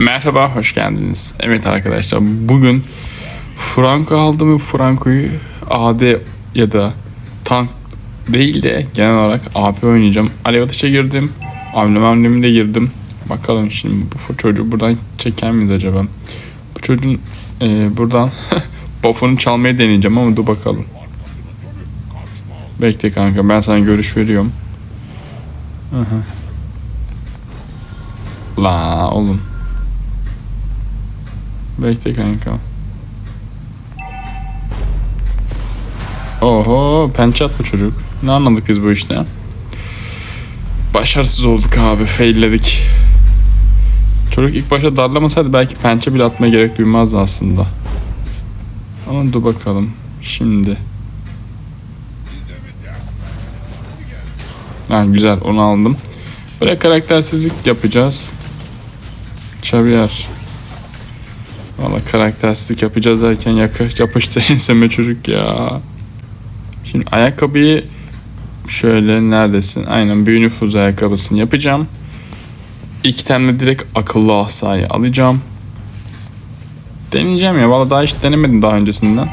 Merhaba, hoş geldiniz. Evet arkadaşlar, bugün Franco aldım ve Franco'yu AD ya da tank değil de genel olarak AP oynayacağım. Alev atışa girdim. Amblem amblemi de girdim. Bakalım şimdi bu çocuğu buradan çeker miyiz acaba? Bu çocuğun e, buradan buff'unu çalmayı deneyeceğim ama dur bakalım. Bekle kanka ben sana görüş veriyorum. Aha. La oğlum. Bekle kanka. Oho pençe attı çocuk. Ne anladık biz bu işte? Başarısız olduk abi. Failledik. Çocuk ilk başta darlamasaydı belki pençe bile atmaya gerek duymazdı aslında. Ama dur bakalım. Şimdi. Ha, güzel onu aldım. Böyle karaktersizlik yapacağız. Xavier. Valla karaktersizlik yapacağız derken yakış, yapıştı enseme çocuk ya. Şimdi ayakkabıyı şöyle neredesin? Aynen büyü nüfuz ayakkabısını yapacağım. İki tane direkt akıllı asayı alacağım. Deneyeceğim ya. Valla daha hiç denemedim daha öncesinden.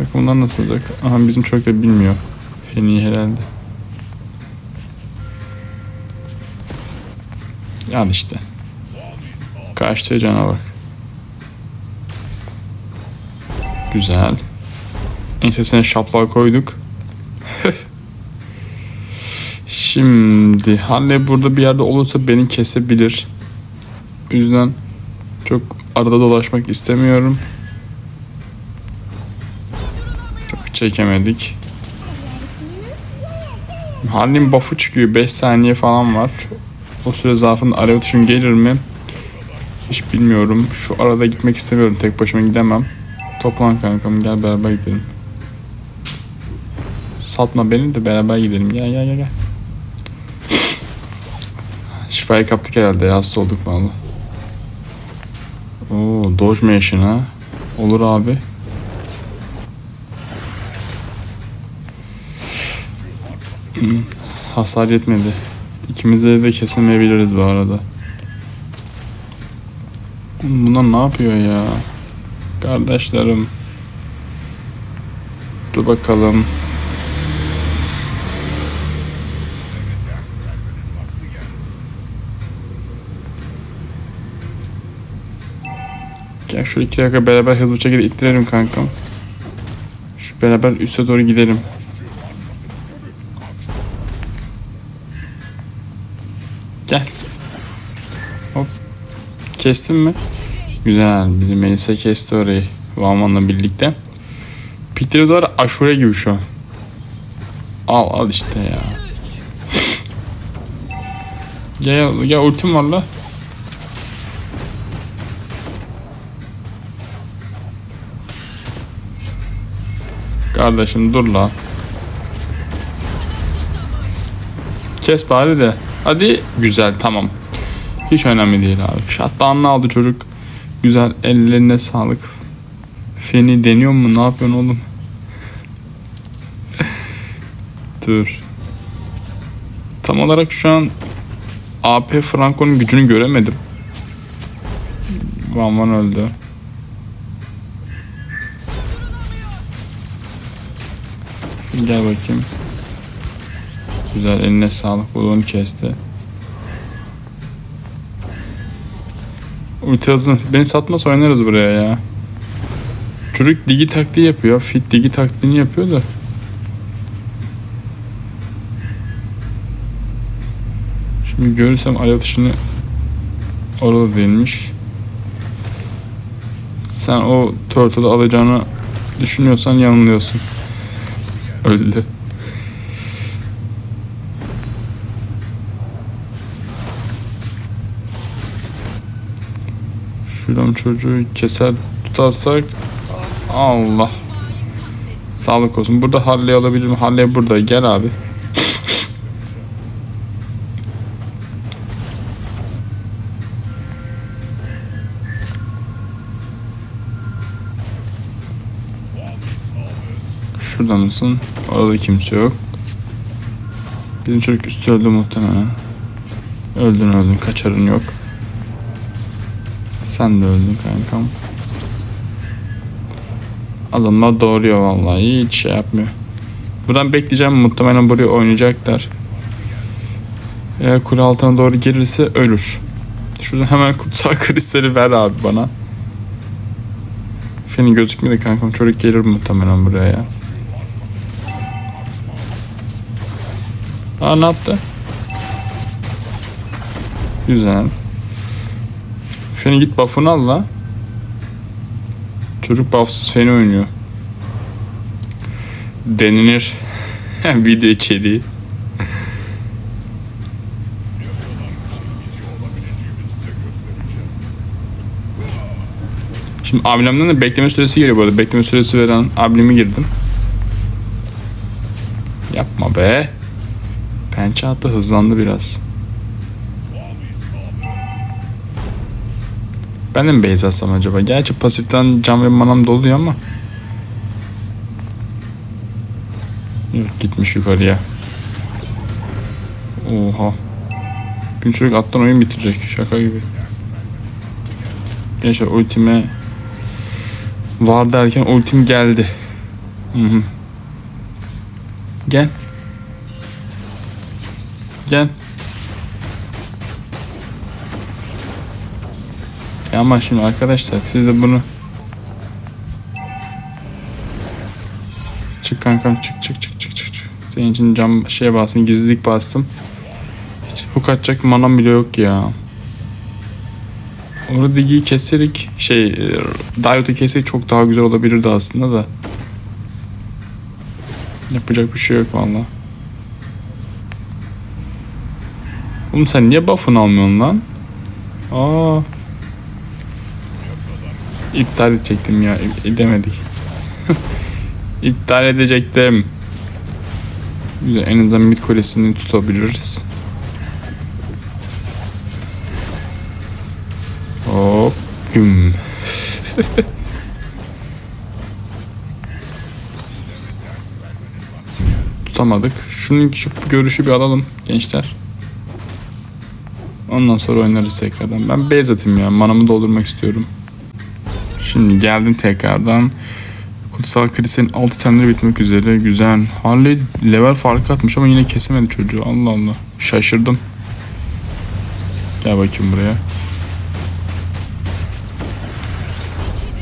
Bakın bunlar nasıl olacak? Aha bizim çocuk da bilmiyor. En herhalde. Al işte. Kaçtı canavar. Güzel. Ensesine şaplar koyduk. Şimdi Halle burada bir yerde olursa beni kesebilir. O yüzden çok arada dolaşmak istemiyorum. Çok çekemedik. Halle'nin buff'ı çıkıyor. 5 saniye falan var. O süre zarfında alev atışım gelir mi? Hiç bilmiyorum. Şu arada gitmek istemiyorum. Tek başıma gidemem. Toplan kankam gel beraber gidelim. Satma beni de beraber gidelim. Gel gel gel gel. Şifayı kaptık herhalde. Hasta olduk valla. Oo, Doge Mansion ha. Olur abi. Hmm, hasar yetmedi. İkimize de kesemeyebiliriz bu arada. Bunlar ne yapıyor ya? Kardeşlerim. Dur bakalım. Gel şu iki dakika beraber hızlı bir şekilde ittirelim kankam. Şu beraber üste doğru gidelim. Gel. Hop. Kestin mi? Güzel. Bizim Melisa kesti orayı. Vaman'la birlikte. Peter doğru aşure gibi şu an. Al al işte ya. Gel gel ultim var la. Kardeşim dur la. Kes bari de. Hadi güzel tamam. Hiç önemli değil abi. Shutdown'ını aldı çocuk. Güzel ellerine sağlık. Feni deniyor mu? Ne yapıyorsun oğlum? Dur. Tam olarak şu an AP Franco'nun gücünü göremedim. Van Van öldü. Gel bakayım. Güzel eline sağlık. Bu da onu kesti. Ulti hızını beni satmasa oynarız buraya ya. Çocuk digi taktiği yapıyor. Fit digi taktiğini yapıyor da. Şimdi görürsem alev atışını orada değilmiş. Sen o turtle'ı alacağını düşünüyorsan yanılıyorsun. Öldü. Şuram çocuğu keser tutarsak Allah. Sağlık olsun. Burada Harley alabilirim. Harley burada. Gel abi. Şurada mısın? Orada kimse yok. Bizim çocuk üstü öldü muhtemelen. Öldün öldün. Kaçarın yok. Sen de öldün kankam. Adamlar doğruyor vallahi hiç şey yapmıyor. Buradan bekleyeceğim muhtemelen buraya oynayacaklar. Eğer kule altına doğru gelirse ölür. Şuradan hemen kutsal kristali ver abi bana. Senin gözükmedi kankam çocuk gelir muhtemelen buraya ya. Aa ne yaptı? Güzel. Feni git buff'unu al la. Çocuk buffsız Feni oynuyor. Denilir. Video içeriği. Şimdi ablemden de bekleme süresi geliyor bu arada. Bekleme süresi veren ablemi girdim. Yapma be. Pençe hattı hızlandı biraz. Ben de mi base atsam acaba? Gerçi pasiften can ve manam doluyor ama. Yok gitmiş yukarıya. Oha. Bir çocuk alttan oyun bitirecek. Şaka gibi. Gençler ultime var derken ultim geldi. Hı hı. Gel. Gel. Ya ama şimdi arkadaşlar siz de bunu Çık kankam çık çık çık çık çık. Senin için cam şeye bastım gizlilik bastım. Hiç hook atacak manam bile yok ya. Orada digiyi keserek şey e, Diod'u keserek çok daha güzel olabilirdi aslında da. Yapacak bir şey yok valla. Oğlum sen niye buff'ını almıyorsun lan? Aa. İptal edecektim ya. Edemedik. İptal edecektim. En azından mid kulesini tutabiliriz. Hop. Güm. Tutamadık. Şunun şu görüşü bir alalım gençler. Ondan sonra oynarız tekrardan. Ben base atayım ya. Manamı doldurmak istiyorum. Şimdi geldim tekrardan. Kutsal Krise'nin 6 tane bitmek üzere. Güzel. Harley level farkı atmış ama yine kesemedi çocuğu. Allah Allah. Şaşırdım. Gel bakayım buraya.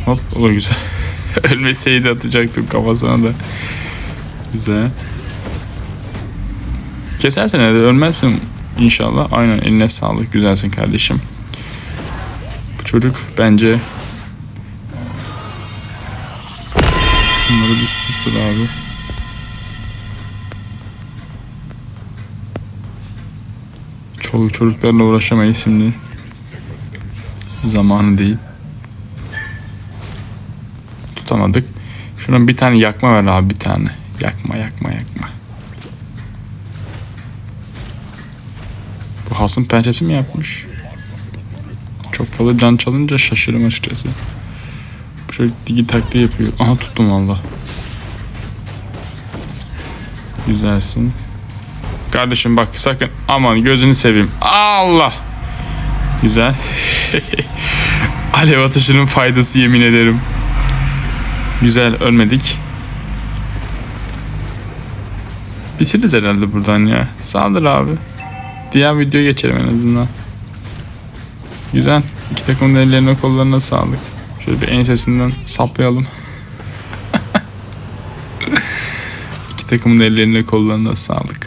Hop o da güzel. Ölmeseydi atacaktım kafasına da. Güzel. Kesersen de ölmezsin inşallah. Aynen eline sağlık. Güzelsin kardeşim. Bu çocuk bence Bunları bir abi. Çoluk çocuklarla uğraşamayız şimdi. Zamanı değil. Tutamadık. Şuna bir tane yakma ver abi bir tane. Yakma yakma yakma. Bu hasım pençesi mi yapmış? Çok fazla can çalınca şaşırım açıkçası. Çocuk digi taktiği yapıyor. Aha tuttum valla. Güzelsin. Kardeşim bak sakın aman gözünü seveyim. Allah. Güzel. Alev atışının faydası yemin ederim. Güzel ölmedik. Bitiririz herhalde buradan ya. Saldır abi. Diğer videoya geçelim en azından. Güzel. İki takımın ellerine kollarına sağlık. Şöyle bir ensesinden saplayalım. İki takımın ellerine kollarına sağlık.